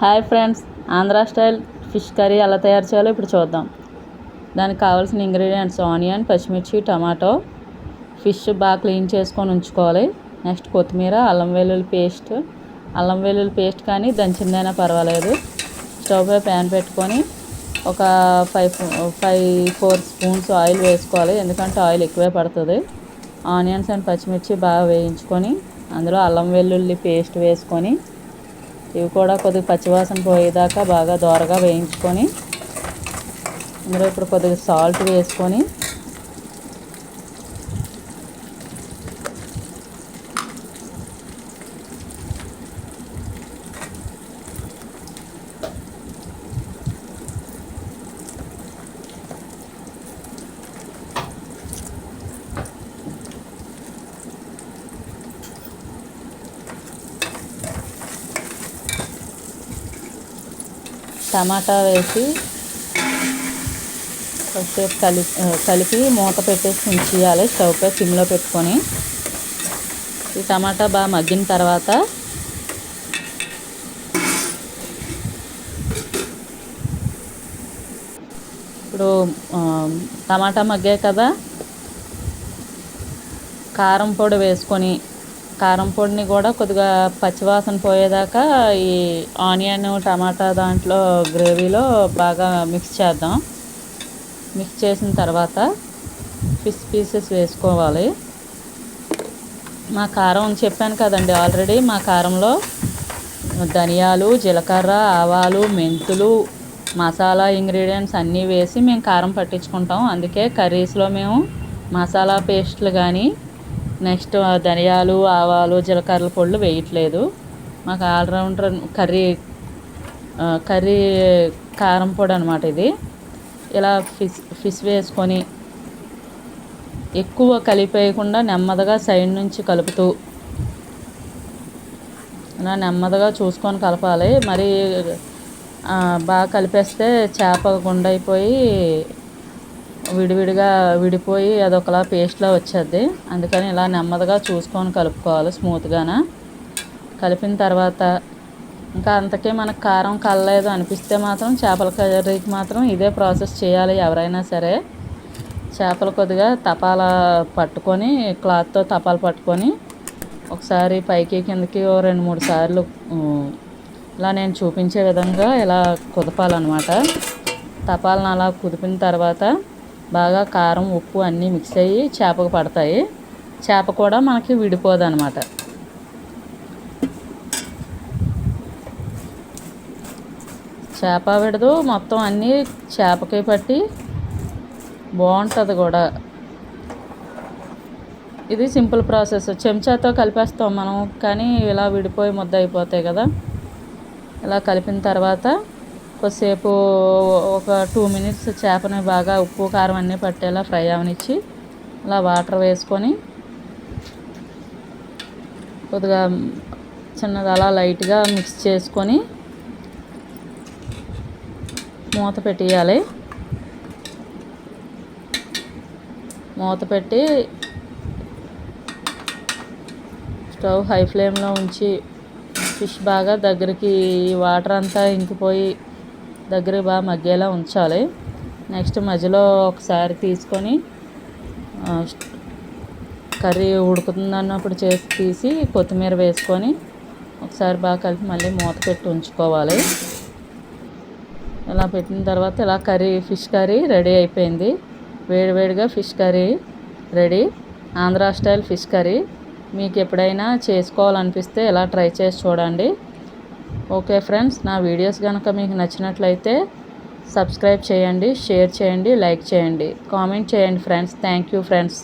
Hi friends Andhra style fish curry ఎలా తయారు చేయాలో ఇప్పుడు చూద్దాం. దానికి కావాల్సిన ఇంగ్రీడియంట్స్ ఆనియన్ పచ్చిమిర్చి టమాటో. ఫిష్ బాగా క్లీన్ చేసుకొని ఉంచుకోవాలి. నెక్స్ట్ కొత్తిమీర అల్లం వెల్లుల్లి పేస్ట్. అల్లం వెల్లుల్లి పేస్ట్ కానీ దంచిందైనా పర్వాలేదు. స్టవ్ పై ప్యాన్ పెట్టుకొని ఒక five five four spoons oil వేసుకోవాలి. ఎందుకంటే ఆయిల్ ఎక్కువే పడుతుంది. ఆనియన్స్ అండ్ పచ్చిమిర్చి బాగా వేయించుకొని అందులో అల్లం వెల్లుల్లి పేస్ట్ వేసుకొని ఇవి కూడా కొద్దిగా పచ్చివాసన పోయేదాకా బాగా దోరగా వేయించుకొని ఇందులో ఇప్పుడు కొద్దిగా సాల్ట్ వేసుకొని టమాటా వేసి కొద్దిసేపు కలిపి కలిపి మూత పెట్టేసి ఉంచేయాలి. స్టవ్ పై సిమ్లో పెట్టుకొని. ఈ టమాటా బాగా మగ్గిన తర్వాత ఇప్పుడు టమాటా మగ్గాయి కదా. కారం పొడి వేసుకొని కారం పొడిని కూడా కొద్దిగా పచ్చివాసన పోయేదాకా ఈ ఆనియన్ టమాటా దాంట్లో గ్రేవీలో బాగా మిక్స్ చేద్దాం. మిక్స్ చేసిన తర్వాత ఫిష్ పీసెస్ వేసుకోవాలి. మా కారం చెప్పాను కదండి ఆల్రెడీ మా కారంలో ధనియాలు జీలకర్ర ఆవాలు మెంతులు మసాలా ఇంగ్రీడియంట్స్ అన్నీ వేసి మేము కారం పట్టించుకుంటాం. అందుకే కర్రీస్లో మేము మసాలా పేస్ట్లు కానీ నెక్స్ట్ ధనియాలు ఆవాలు జీలకర్ర పొళ్ళు వేయట్లేదు. మాకు ఆల్రౌండర్ కర్రీ కర్రీ కారం పొడి అనమాట ఇది. ఇలా ఫిష్ ఫిష్ వేసుకొని ఎక్కువ కలిపేయకుండా నెమ్మదిగా సైడ్ నుంచి కలుపుతూ ఇలా నెమ్మదిగా చూసుకొని కలపాలి. మరి బాగా కలిపేస్తే చేప గుండైపోయి విడివిడిగా విడిపోయి అదొకలా పేస్ట్లా వచ్చేది అందుకని ఇలా నెమ్మదిగా చూసుకొని కలుపుకోవాలి స్మూత్గాన. కలిపిన తర్వాత ఇంకా అంతకే మనకు కారం కలలేదు అనిపిస్తే మాత్రం చేపల కర్రీకి మాత్రం ఇదే ప్రాసెస్ చేయాలి ఎవరైనా సరే. చేపలు కొద్దిగా తపాల పట్టుకొని క్లాత్తో తపాలు పట్టుకొని ఒకసారి పైకి కిందకి ఓ రెండు మూడు సార్లు ఇలా నేను చూపించే విధంగా ఇలా కుదపాలన్నమాట. తపాలను అలా కుదిపిన తర్వాత బాగా కారం ఉప్పు అన్నీ మిక్స్ అయ్యి చేపకు పడతాయి. చేప కూడా మనకి విడిపోదు అనమాట చేప విడదు మొత్తం అన్నీ చేపకి పట్టి బాగుంటుంది కూడా. ఇది సింపుల్ ప్రాసెస్. చెంచాతో కలిపేస్తాం మనం కానీ ఇలా విడిపోయి ముద్ద అయిపోతాయి కదా. ఇలా కలిపిన తర్వాత కొద్దిసేపు ఒక టూ మినిట్స్ చేపని బాగా ఉప్పు కారం అన్నీ పట్టేలా ఫ్రై అవనిచ్చి అలా వాటర్ వేసుకొని కొద్దిగా చిన్నది అలా లైట్గా మిక్స్ చేసుకొని మూత పెట్టేయాలి. మూత పెట్టి స్టవ్ హై ఫ్లేమ్లో ఉంచి ఫిష్ బాగా దగ్గరికి వాటర్ అంతా ఇంకిపోయి దగ్గర బాగా మగ్గేలా ఉంచాలి. నెక్స్ట్ మధ్యలో ఒకసారి తీసుకొని కర్రీ ఉడుకుతుంది అన్నప్పుడు చేసి తీసి కొత్తిమీర వేసుకొని ఒకసారి బాగా కలిపి మళ్ళీ మూత పెట్టి ఉంచుకోవాలి. ఇలా పెట్టిన తర్వాత ఇలా కర్రీ ఫిష్ కర్రీ రెడీ అయిపోయింది. వేడివేడిగా fish curry ready. Andhra style fish curry. మీకు ఎప్పుడైనా చేసుకోవాలనిపిస్తే ఇలా ట్రై చేసి చూడండి. ఓకే ఫ్రెండ్స్ నా వీడియోస్ కనుక మీకు నచ్చినట్లయితే సబ్స్క్రైబ్ చేయండి షేర్ చేయండి లైక్ చేయండి. కామెంట్ చేయండి ఫ్రెండ్స్. Thank you friends.